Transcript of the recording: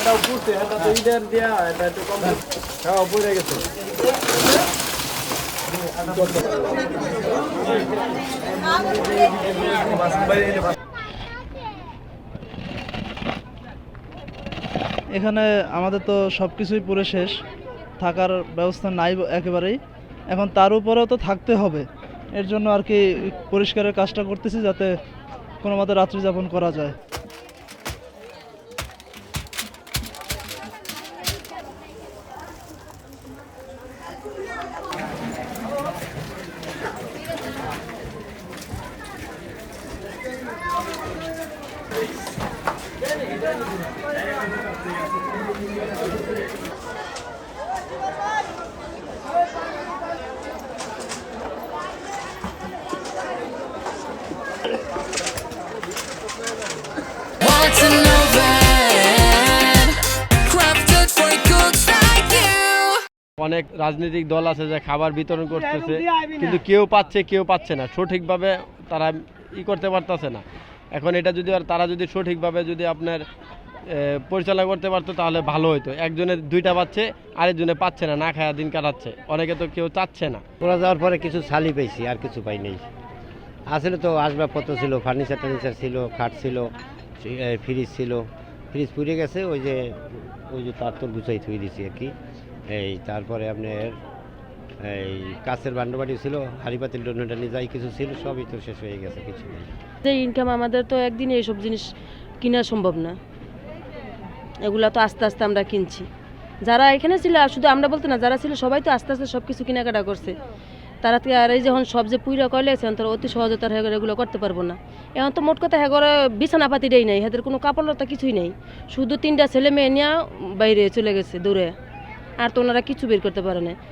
এটা তো এটা একটু কম হ্যাঁ গেছে। এখানে আমাদের তো সব কিছুই পুরো শেষ, থাকার ব্যবস্থা নাই একেবারেই। এখন তার উপরেও তো থাকতে হবে। এর জন্য আর কি পরিষ্কারের কাজটা করতেছি যাতে কোনো মতে রাত্রি যাপন করা যায়। অনেক রাজনৈতিক দল আছে যে খাবার বিতরণ করতেছে কিন্তু কেউ পাচ্ছে কেউ পাচ্ছে না। সঠিকভাবে তারা ই করতে পারতেছে না। এখন এটা যদি আর তারা যদি সঠিকভাবে যদি আপনার পরিচালনা করতে পারতো তাহলে ভালো হতো একজনের দুইটা পাচ্ছে আরেকজনে পাচ্ছে না না খায়া দিন কাটাচ্ছে। অনেকে তো কেউ চাচ্ছে না। ওরা যাওয়ার পরে কিছু ছালি পেয়েছি, আর কিছু পাই নেই। আসলে তো আসবাবপত্র ছিল ফার্নিচার টার্নিচার ছিল, খাট ছিল ফ্রিজ ছিল। ফ্রিজ পুড়ে গেছে, ওই যে ওই যে তার তোর গুছাই থুই দিছি আর কি। এই, তারপরে আপনার এই কাছের বান্ডবাড়ি ছিল হারিপাতিল ডোনাটানি যাই কিছু ছিল, সবই তো শেষ হয়ে গেছে কিছু যে ইনকাম আমাদের তো একদিনে এইসব জিনিস কিনা সম্ভব না। এগুলা তো আস্তে আস্তে আমরা কিনছি। যারা এখানে ছিল শুধু আমরা বলতে না, যারা ছিল সবাই তো আস্তে আস্তে সব কিছু কেনাকাটা করছে। তারা আর এই যখন সব যে পুইরা কয়লে এখন তারা অতি সহজে তারা এগুলো করতে পারব না। এখন তো মোট কথা হেগরে বিছানা পাতি দেয় নাই, হেদের কোনো কাপড় লতা কিছুই নেই। শুধু তিনটা ছেলে মেয়ে নিয়ে বাইরে চলে গেছে দূরে। আর তো ওনারা কিছু বের করতে পারে না